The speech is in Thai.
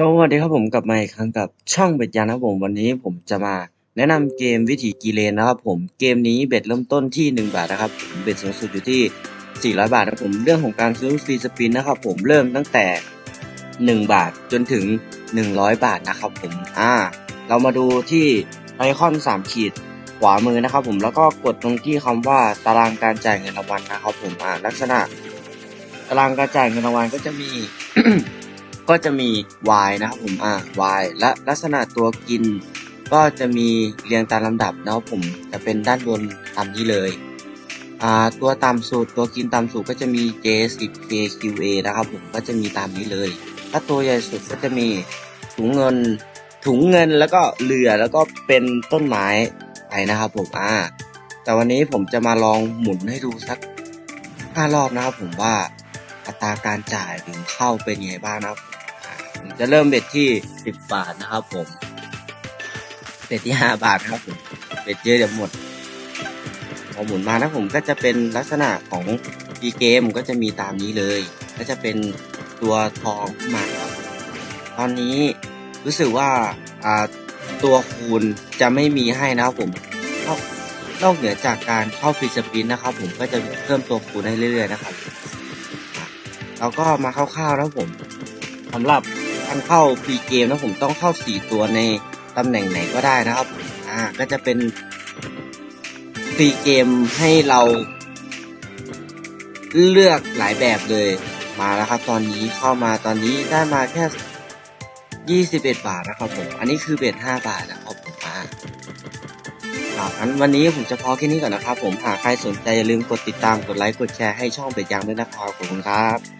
สวัสดีครับผมกลับมาอีกครั้งกับช่องเบ็ดยานะครับผมวันนี้ผมจะมาแนะนำเกมวิถีกีเลนนะครับผมเกมนี้เบ็ดเริ่มต้นที่ 1 บาทนะครับผมเบ็ดสูงสุดอยู่ที่ 400 บาทนะครับผมเรื่องของการซื้อฟรีสปินนะครับผมเริ่มตั้งแต่ 1 บาทจนถึง 100 บาทนะครับผมอ่าเรามาดูที่ไอคอน 3 ขีดขวามือนะครับผมแล้วก็กดตรงที่คำว่าตารางการจ่ายเงินรางวัลนะครับผมอ่าลักษณะ ตารางการจ่ายเงินรางวัลก็จะมี ก็จะมี Y นะครับผมอ่า Y และลักษณะตัวกิน ก็จะมีเรียงตามลำดับนะครับผมจะเป็นด้านบนตามนี้เลยอ่าตัวต่ำสุดตัวกินต่ำสุดก็จะมี J10 KQA นะครับผมก็จะมีตามนี้เลย ถ้าตัวใหญ่สุดก็จะมีถุงเงินถุงเงินแล้วก็เรือแล้วก็เป็นต้นไม้ไปนะครับผมอ่าแต่วันนี้ผมจะมาลองหมุนให้ดูสักห้ารอบนะครับผมว่าอัตราการจ่ายถึงเข้าเป็นยังไงบ้างนะครับ จะเริ่มเบ็ดที่สิบบาทนะครับผม เบ็ดที่ห้าบาทครับผมเบ็ดเยอะเดี๋ยวหมดพอหมุนมานะผมก็จะเป็นลักษณะของดีเกมก็จะมีตามนี้เลย ก็จะเป็นตัวทองขึ้นมาครับตอนนี้รู้สึกว่าตัวคูณจะไม่มีให้นะครับผมนอกนอกเหนือจากการเข้าฟรีสปินนะครับ ผมก็จะเพิ่มตัวคูณให้เรื่อยๆนะครับอะเราก็มาคร่าวๆนะครับผมสำหรับ การเข้าฟรีเกมนะผมต้องเข้าสี่ตัวในตำแหน่งไหนก็ได้นะครับผมอ่าก็จะเป็นฟรีเกมให้เราเลือกหลายแบบเลยมาแล้วครับ ตอนนี้เข้ามาตอนนี้ได้มาแค่ 21 บาทนะครับผม อันนี้คือเบ็ด5บาทนะครับผมอ่าครับงั้นวันนี้ผมจะพอแค่นี้ก่อนนะครับผม หากใครสนใจอย่าลืมกดติดตาม กดไลค์ กดแชร์ให้ช่องเป็ดยางด้วยนะครับขอบคุณครับ